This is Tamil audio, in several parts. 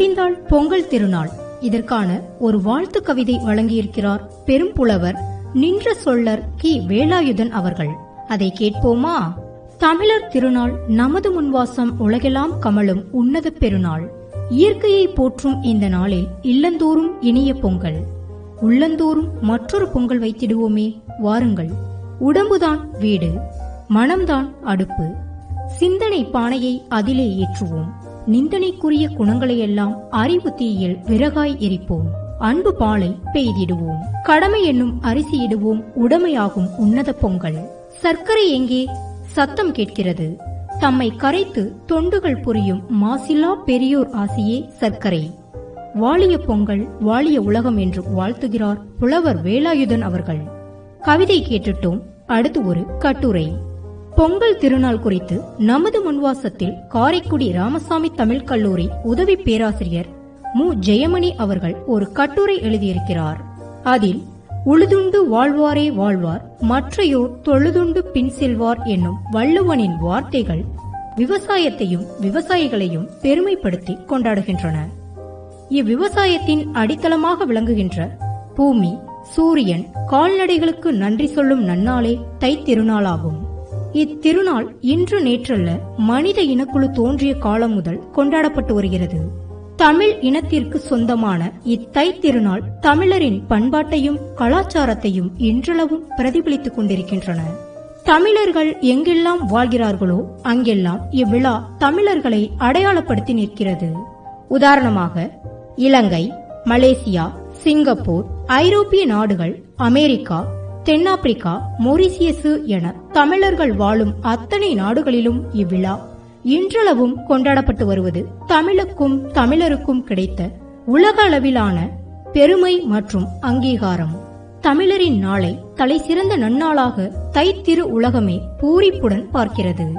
விடிந்தால் பொங்கல் திருநாள். இதற்கான ஒரு வாழ்த்து கவிதை வழங்கியிருக்கிறார் பெரும்புலவர் நின்ற சொல்லர் கி. வேலாயுதன் அவர்கள். அதை கேட்போமா? தமிழர் திருநாள் நமது முன்வாசம் உலகெல்லாம் கமலும் உன்னத பெருநாள். இயற்கையை போற்றும் இந்த நாளில் இல்லந்தோறும் இனிய பொங்கல். உள்ளந்தோறும் மற்றொரு பொங்கல் வைத்திடுவோமே வாருங்கள். உடம்புதான் வீடு மனம்தான் அடுப்பு. சிந்தனை பானையை அதிலே ஏற்றுவோம். நிந்தனைக்குரிய குணங்களையெல்லாம் அறிவு தீயில் விறகாய் எரிப்போம். அன்பு பாலை பெய்திடுவோம். கடமை என்னும் அரிசியிடுவோம். உடமையாகும் உன்னத பொங்கல். சர்க்கரை எங்கே? சத்தம் கேட்கிறது. தம்மை கரைத்து தொண்டுகள் புரியும் மாசில்லா பெரியோர் ஆசியே சர்க்கரை. வாழிய பொங்கல் வாழிய உலகம் என்று வாழ்த்துகிறார் புலவர் வேலாயுதன் அவர்கள். கவிதை கேட்டுட்டோம். அடுத்து ஒரு கட்டுரை. பொங்கல் திருநாள் குறித்து நமது முன்வாசத்தில் காரைக்குடி ராமசாமி தமிழ் கல்லூரி உதவி பேராசிரியர் மு. ஜெயமணி அவர்கள் ஒரு கட்டுரை எழுதியிருக்கிறார். அதில் உழுதுண்டு வாழ்வாரே வாழ்வார் மற்றையோர் தொழுதுண்டு பின் செல்வார் என்னும் வள்ளுவனின் வார்த்தைகள் விவசாயத்தையும் விவசாயிகளையும் பெருமைப்படுத்தி கொண்டாடுகின்றன. இவ்விவசாயத்தின் அடித்தளமாக விளங்குகின்ற பூமி சூரியன் கால்நடைகளுக்கு நன்றி சொல்லும் நன்னாளே தைத்திருநாளாகும் இத்திருநாள் இன்று நேற்றல்ல மனித இனக்குழு தோன்றிய காலம் முதல் கொண்டாடப்பட்டு வருகிறது. தமிழ் இனத்திற்கு சொந்தமான இத்தை திருநாள் தமிழரின் பண்பாட்டையும் கலாச்சாரத்தையும் இன்றளவும் பிரதிபலித்துக் கொண்டிருக்கின்றன. தமிழர்கள் எங்கெல்லாம் வாழ்கிறார்களோ அங்கெல்லாம் இவ்விழா தமிழர்களை அடையாளப்படுத்தி நிற்கிறது. உதாரணமாக இலங்கை மலேசியா சிங்கப்பூர் ஐரோப்பிய நாடுகள் அமெரிக்கா தென்னாப்பிரிக்கா மொரிசியசு என தமிழர்கள் வாழும் அத்தனை நாடுகளிலும் இவ்விழா இன்றளவும் கொண்டாடப்பட்டு வருவது தமிழுக்கும் தமிழருக்கும் கிடைத்த உலக அளவிலான பெருமை மற்றும் அங்கீகாரம். தமிழரின் நாளை தலை சிறந்த நன்னாளாக தைத்திரு உலகமே பூரிப்புடன் பார்க்கிறது.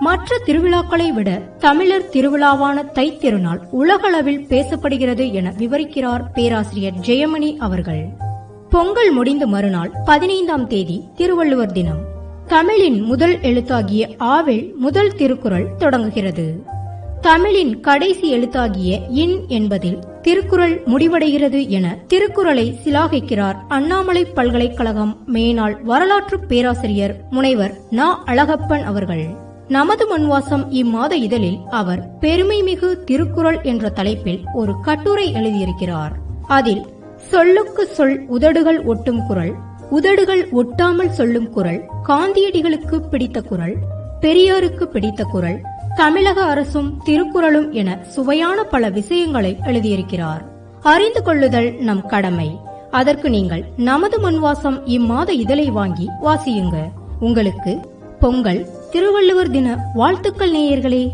மற்ற திருவிழாக்களை விட தமிழர் திருவிழாவான தைத்திருநாள் உலகளவில் பேசப்படுகிறது என விவரிக்கிறார் பேராசிரியர் ஜெயமணி அவர்கள். பொங்கல் முடிந்த மறுநாள் பதினைந்தாம் தேதி திருவள்ளுவர் தினம். தமிழின் முதல் எழுத்தாகிய ஆவில் முதல் திருக்குறள் தொடங்குகிறது. தமிழின் கடைசி எழுத்தாகிய இன் என்பதில் திருக்குறள் முடிவடைகிறது என திருக்குறளை சிலாகிக்கிறார் அண்ணாமலை பல்கலைக்கழகம் மேனாள் வரலாற்று பேராசிரியர் முனைவர் நா. அழகப்பன் அவர்கள். நமது மண்வாசம் இம்மாத இதழில் அவர் பெருமைமிகு திருக்குறள் என்ற தலைப்பில் ஒரு கட்டுரை எழுதியிருக்கிறார். அதில் சொல்லுக்கு சொல் உதடுகள் ஒட்டும் குரல். உதடுகள் ஒட்டாமல் சொல்லும் குரல். காந்தியடிகளுக்கு பிடித்த குரல். பெரியாருக்கு பிடித்த குரல். தமிழக அரசும் திருக்குறளும் என சுவையான பல விஷயங்களை எழுதியிருக்கிறார். அறிந்து கொள்ளுதல் நம் கடமை. அதற்கு நீங்கள் நமது மண்வாசம் இம்மாத இதழை வாங்கி வாசியுங்க. உங்களுக்கு பொங்கல் திருவள்ளுவர் தின வாழ்த்துக்கள் நேயர்களே.